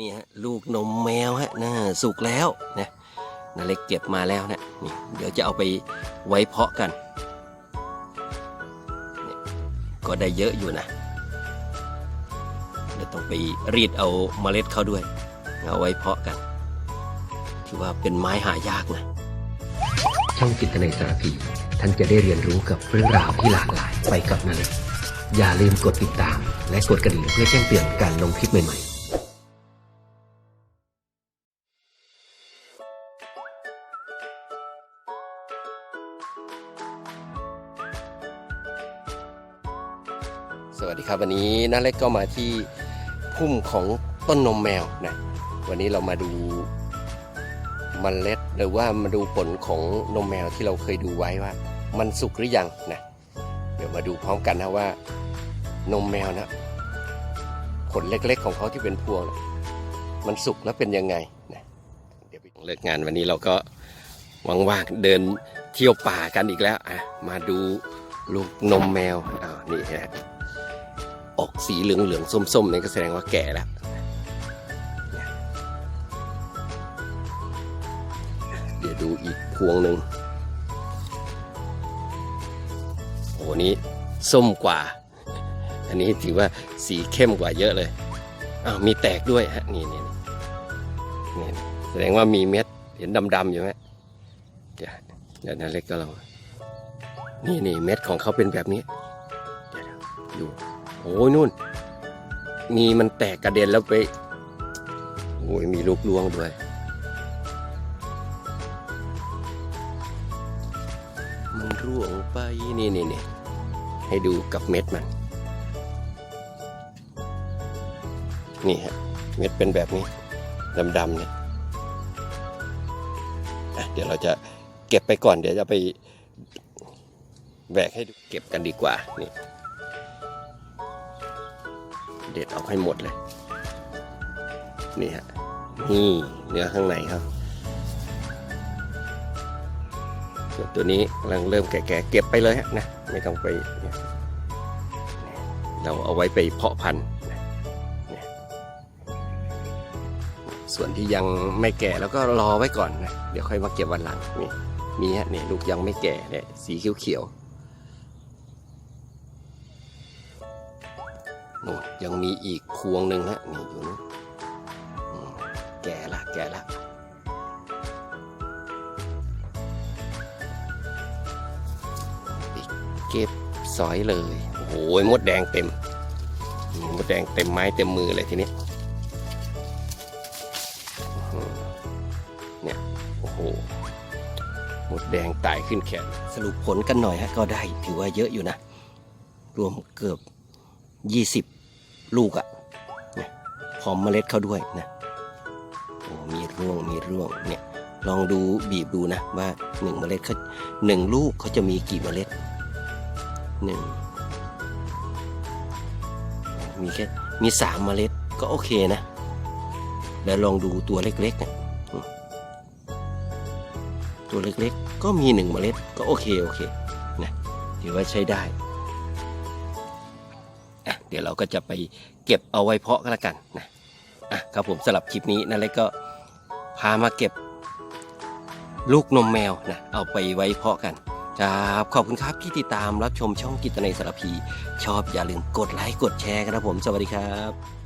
นี่ฮะลูกนมแมวฮะน่าสุกแล้วนะนาเล็กเก็บมาแล้วนะนี่เดี๋ยวจะเอาไปไว้เพาะกันนี่ก็ได้เยอะอยู่นะเดี๋ยวต้องไปรีดเอาเมล็ดเขาด้วย เอาไว้เพาะกันถือว่าเป็นไม้หายากนะช่องจิตในสารพีท่านจะได้เรียนรู้กับเรื่องราวที่หลากหลายไปกับนาเล็กอย่าลืมกดติดตาม และกดกระดิ่งเพื่อแจ้งเตือนการลงคลิปใหม่ๆ สวัสดีครับวันนี้น้าเล็กก็มาที่พุ่มของต้นนมแมวนะวันนี้เรามาดูมเมล็ดหรือว่ามาดูผลของนมแมวที่เราเคยดูไว้ว่า มันสุกหรือยังนะเดี๋ยวมาดูพร้อมกันนะว่า นมแมวนะผลเล็กๆของเขาที่เป็นพวงนะมันสุกแล้วเป็นยังไงนะเดี๋ยวไปเลิกงานวันนี้เราก็ว่างๆเดินเที่ยวป่ากันอีกแล้วอะมาดูลูกนมแมวอ้าวนี่ฮะ ออกสีเหลืองเหลืองส้มๆนี่ก็แสดงว่าแก่แล้วเดี๋ยวดูอีกพวงหนึ่งโอ้โหนี้ส้มกว่า อันนี้ถือว่าสีเข้มกว่าเยอะเลยอ้าวมีแตกด้วยฮะนี่นี่นี่นี่แสดงว่ามีเม็ดเห็นดำๆอยู่ไหมเดี๋ยวนาเล็กก็ลองนี่นี่เม็ดของเขาเป็นแบบนี้อยู่ โอ้ยนู่น มีมันแตกกระเด็นแล้วไป โอ้ยมีลูกลวงด้วย มันร่วงไปนี่นี่นี่ให้ดูกับเม็ดมัน นี่ฮะเม็ดเป็นแบบนี้ดำๆเนี่ยเดี๋ยวเราจะเก็บไปก่อนเดี๋ยวจะไปแบกให้เก็บกันดีกว่านี่ เด็ดออกให้หมดเลย นี่ฮะนี่เนื้อข้างในครับส่วนตัวนี้กำลังเริ่มแก่ๆเก็บไปเลยฮะนะไม่ต้องไปเราเอาไว้ไปเพาะพันธุ์ส่วนที่ยังไม่แก่แล้วก็รอไว้ก่อนนะเดี๋ยวค่อยมาเก็บวันหลังนี่มีฮะเนี่ยลูกยังไม่แก่เนี่ยสีเขียวๆ นู่นยังมีอีกพวงหนึ่งนะนี่อยู่นู้นแก่ละแก่ละเก็บสอยเลย โอ้โหมดแดงเต็มมดแดงเต็มไม้เต็มมือเลยทีนี้อื้อหือเนี่ยโอ้โหมดแดงตายขึ้นแขนสรุปผลกันหน่อยฮะก็ได้ถือว่าเยอะอยู่นะ รวมเกือบยี่สิบ ลูกอะนะพร้อมเมล็ดเขาด้วยนะโอ้มีร่วงมีร่วงเนี่ยลองดูบีบดูนะว่าหนึ่งเมล็ดเขาหนึ่งลูกเขาจะมีกี่เมล็ดหนึ่งมีแค่มีสามเมล็ดก็โอเคนะ แล้วลองดูตัวเล็กๆเนี่ยตัวเล็กๆ ก็มีหนึ่งเมล็ดก็โอเคโอเคนะถือว่าใช้ได้ เดี๋ยวเราก็จะไปเก็บเอาไว้เพาะก็แล้วกันนะอะครับผมสลับคลิปนี้นั่นเลยก็พามาเก็บลูกนมแมวนะเอาไปไว้เพาะกันครับขอบคุณครับที่ติดตามรับชมช่องกิตในสารพี ชอบอย่าลืมกดไลค์กดแชร์กันนะผม สวัสดีครับ